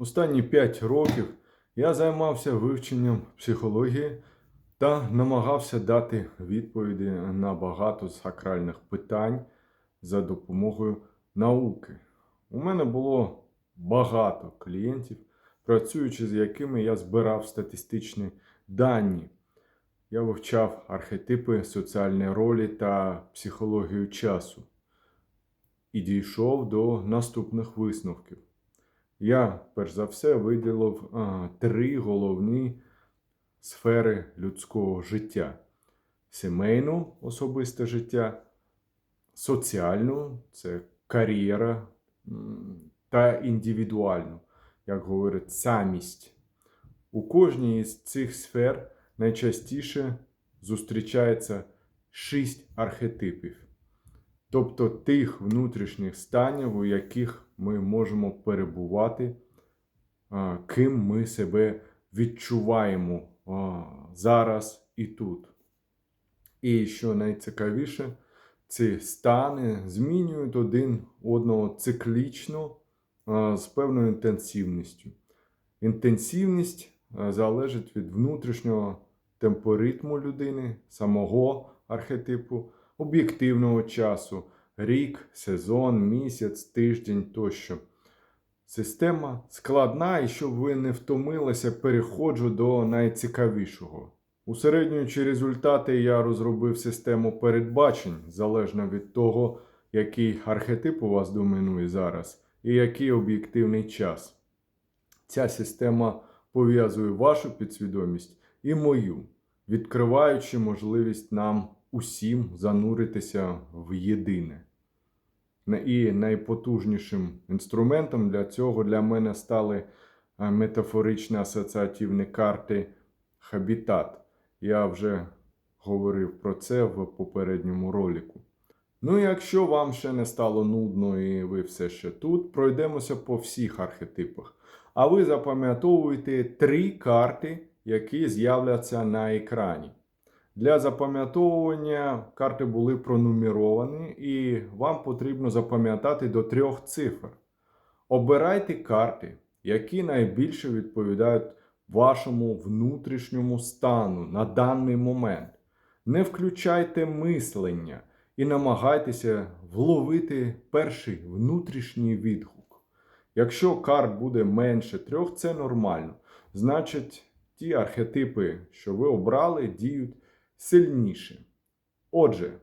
Останні 5 років я займався вивченням психології та намагався дати відповіді на багато сакральних питань за допомогою науки. У мене було багато клієнтів, працюючи з якими я збирав статистичні дані. Я вивчав архетипи, соціальні ролі та психологію часу і дійшов до наступних висновків. Я, перш за все, виділив а, три головні сфери людського життя: сімейну особисте життя, соціальну це кар'єра та індивідуальну, як говорять, самість. У кожній із цих сфер найчастіше зустрічається шість архетипів, тобто тих внутрішніх станів, у яких ми можемо перебувати, ким ми себе відчуваємо зараз і тут. І що найцікавіше, ці стани змінюють один одного циклічно з певною інтенсивністю. Інтенсивність залежить від внутрішнього темпоритму людини, самого архетипу, об'єктивного часу, рік, сезон, місяць, тиждень тощо. Система складна, і щоб ви не втомилися, переходжу до найцікавішого. Усереднюючи результати, я розробив систему передбачень залежно від того, який архетип у вас домінує зараз і який об'єктивний час. Ця система пов'язує вашу підсвідомість і мою, відкриваючи можливість нам усім зануритися в єдине. І найпотужнішим інструментом для цього для мене стали е, метафоричні асоціативні карти Хабітат. Я вже говорив про це в попередньому ролику. Ну, якщо вам ще не стало нудно і ви все ще тут, пройдемося по всіх архетипах. А ви запам'ятовуєте три карти, які з'являться на екрані. Для запам'ятовування карти були пронумеровані, і вам потрібно запам'ятати до трьох цифр. Обирайте карти, які найбільше відповідають вашому внутрішньому стану на даний момент. Не включайте мислення і намагайтеся вловити перший внутрішній відгук. Якщо карт буде менше трьох, це нормально. Значить, ті архетипи, що ви обрали, діють сильніше. Отже,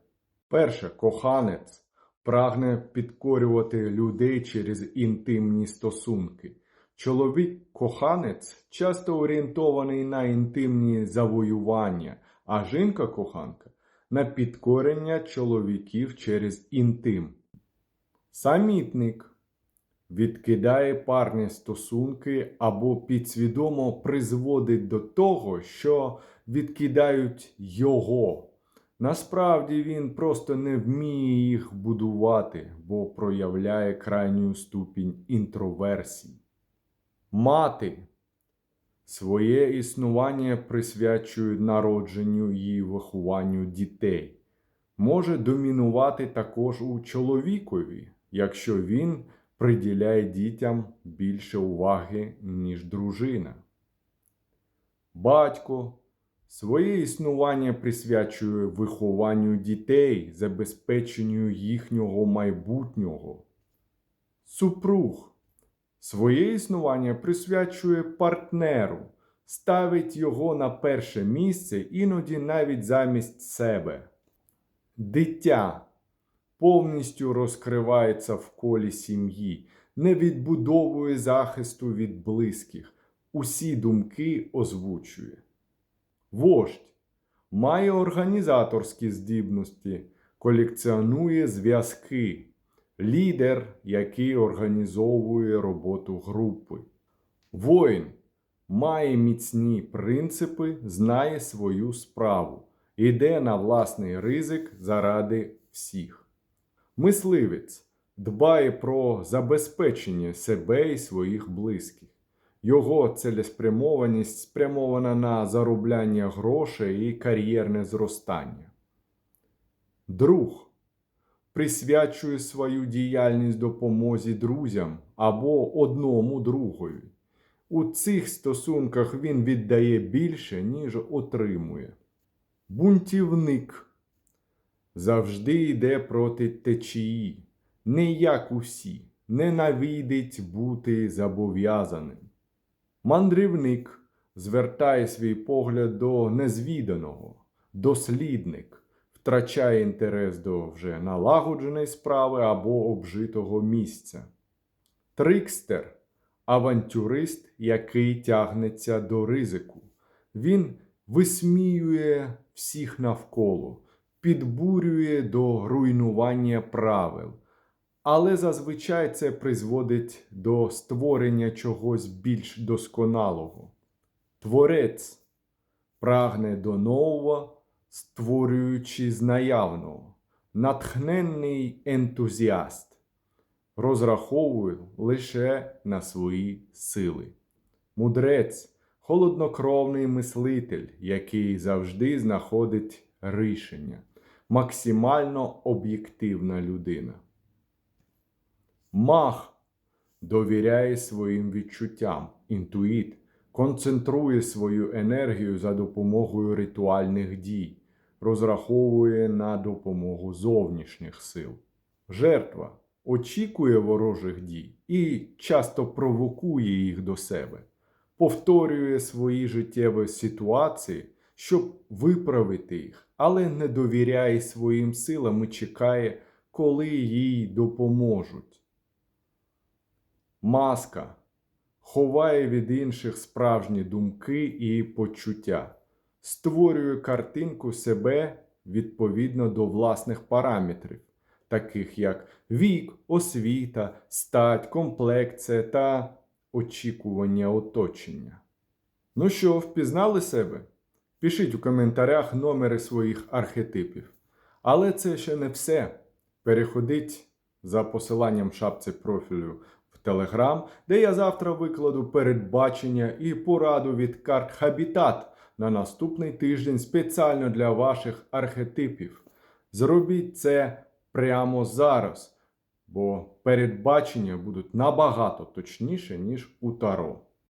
перше, коханець прагне підкорювати людей через інтимні стосунки. Чоловік-коханець часто орієнтований на інтимні завоювання, а жінка-коханка на підкорення чоловіків через інтим. Самітник відкидає парні стосунки або підсвідомо призводить до того, що відкидають його. Насправді він просто не вміє їх будувати, бо проявляє крайню ступінь інтроверсії. Мати своє існування присвячує народженню і вихованню дітей. Може домінувати також у чоловікові, якщо він приділяє дітям більше уваги, ніж дружина. Батько своє існування присвячує вихованню дітей, забезпеченню їхнього майбутнього. Супруг своє існування присвячує партнеру, ставить його на перше місце, іноді навіть замість себе. Дитя повністю розкривається в колі сім'ї, не відбудовує захисту від близьких, усі думки озвучує. Вождь має організаторські здібності, колекціонує зв'язки, лідер, який організовує роботу групи. Воїн має міцні принципи, знає свою справу, йде на власний ризик заради всіх. Мисливець дбає про забезпечення себе і своїх близьких. Його цілеспрямованість спрямована на заробляння грошей і кар'єрне зростання. Друг присвячує свою діяльність допомозі друзям або одному другові. У цих стосунках він віддає більше, ніж отримує. Бунтівник завжди йде проти течії, не як усі, ненавидить бути зобов'язаним. Мандрівник звертає свій погляд до незвіданого, дослідник, втрачає інтерес до вже налагодженої справи або обжитого місця. Трикстер авантюрист, який тягнеться до ризику. Він висміює всіх навколо, підбурює до руйнування правил. Але зазвичай це призводить до створення чогось більш досконалого. Творець прагне до нового, створюючи з наявного, натхненний ентузіаст, розраховує лише на свої сили. Мудрець холоднокровний мислитель, який завжди знаходить рішення, максимально об'єктивна людина. Мах довіряє своїм відчуттям, інтуїт, концентрує свою енергію за допомогою ритуальних дій, розраховує на допомогу зовнішніх сил. Жертва очікує ворожих дій і часто провокує їх до себе, повторює свої життєві ситуації, щоб виправити їх, але не довіряє своїм силам і чекає, коли їй допоможуть. Маска ховає від інших справжні думки і почуття, створює картинку себе відповідно до власних параметрів, таких як вік, освіта, стать, комплекція та очікування оточення. Ну що, впізнали себе? Пишіть у коментарях номери своїх архетипів. Але це ще не все. Переходіть за посиланням шапці профілю в Телеграм, де я завтра викладу передбачення і пораду від карт Хабітат на наступний тиждень спеціально для ваших архетипів. Зробіть це прямо зараз, бо передбачення будуть набагато точніше, ніж у Таро.